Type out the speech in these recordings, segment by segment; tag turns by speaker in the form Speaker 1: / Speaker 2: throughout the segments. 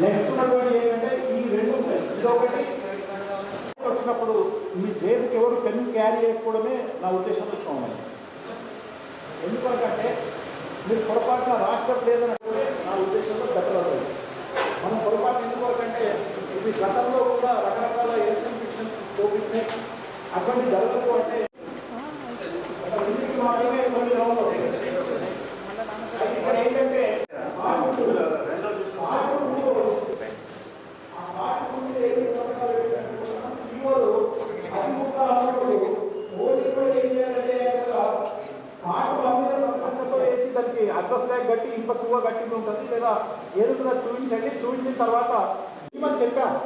Speaker 1: Next ఉన్నటువంటి ఏంటంటే ఈ రెండు ఉంటాయి ఇదొకటి వచ్చినప్పుడు మీ దేనికి ఎవరు పెన్ క్యారీ చేయకపోవడమే నా ఉద్దేశంలో చూడండి ఎందుకంటే మీరు పొరపాటున రాష్ట్ర లేదని నా ఉద్దేశంలో బెటర్ మనం పొరపాటు ఎందుకంటే ఇది గతంలో కూడా రకరకాల ఎలక్షన్ ఫిక్షన్స్ చూపించినాయి అటువంటి జరగదు అంటే పక్కతో వేసి అడ్రస్ ట్యాగ్ కట్టి ఇంప చువ్వ కట్టి ఉంటుంది. లేదా ఏదో చూపించండి. చూపించిన తర్వాత ఏమని చెప్పాము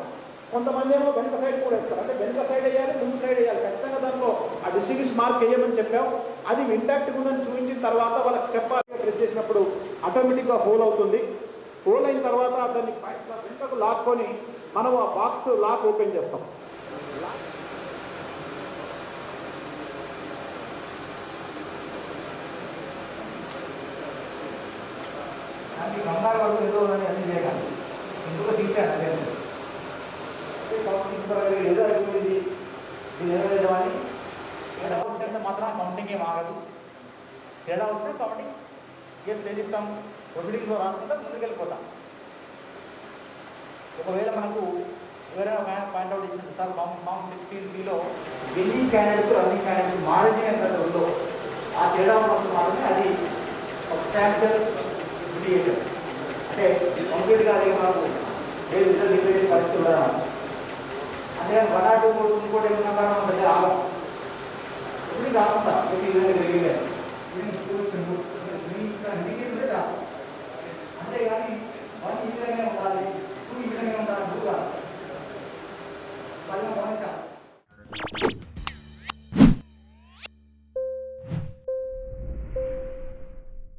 Speaker 1: కొంతమంది ఏమో వెనుక సైడ్ కూడా వేస్తారు. అంటే వెనుక సైడ్ వేయాలి ముందు సైడ్ వేయాలి. ఖచ్చితంగా దాంట్లో ఆ డిస్ట్రిబ్యూషన్ మార్క్ వేయమని చెప్పాం. అది ఇంటాక్ట్ ఉందని చూపించిన తర్వాత వాళ్ళకి చెప్పాలి ప్రెస్ చేసినప్పుడు ఆటోమేటిక్గా హోల్ అవుతుంది. హోల్ అయిన తర్వాత దాన్ని వెనుకకు లాక్కొని మనం ఆ బాక్స్ లాక్ ఓపెన్ చేస్తాం.
Speaker 2: అది కంగారు పడుతూ ఏదో అని అన్ని చేయగలను ఎందుకు తీసాను అదే
Speaker 1: ఏదో అయిపోయింది.
Speaker 2: దీని తేడా వచ్చినంత మాత్రం కౌంటింగ్ ఏం ఆగదు. తేడా వస్తే కౌంటింగ్ ఎస్ చేస్తాం ప్రొసీడింగ్లో రాసుకుంటే ముందుకు వెళ్ళిపోతాం ఒకవేళ మనకు ఎవరైనా పాయింట్ అవుట్ ఇచ్చిన sir ma'am ma'am sixteen below ఎన్ని క్యాండిడేట్స్ అన్ని క్యాండిడేట్స్ మారని ఉందో ఆ తేడా ఉన్నప్పుడు మాత్రమే అది సబ్స్టాన్షియల్ டிஎஸ்எல் అంటే కంప్లీట్గా అది మాకు లేదు ఇద్దరు రిపేర్ పరిస్థితి ఉండడం అంటే వన్ ఆర్ టూ ఇంకోటి ఏమన్నా కారణం మళ్ళీ రావడం ఇప్పుడు కాకుండా ఇది విధంగా జరిగింది అంతేగాని వన్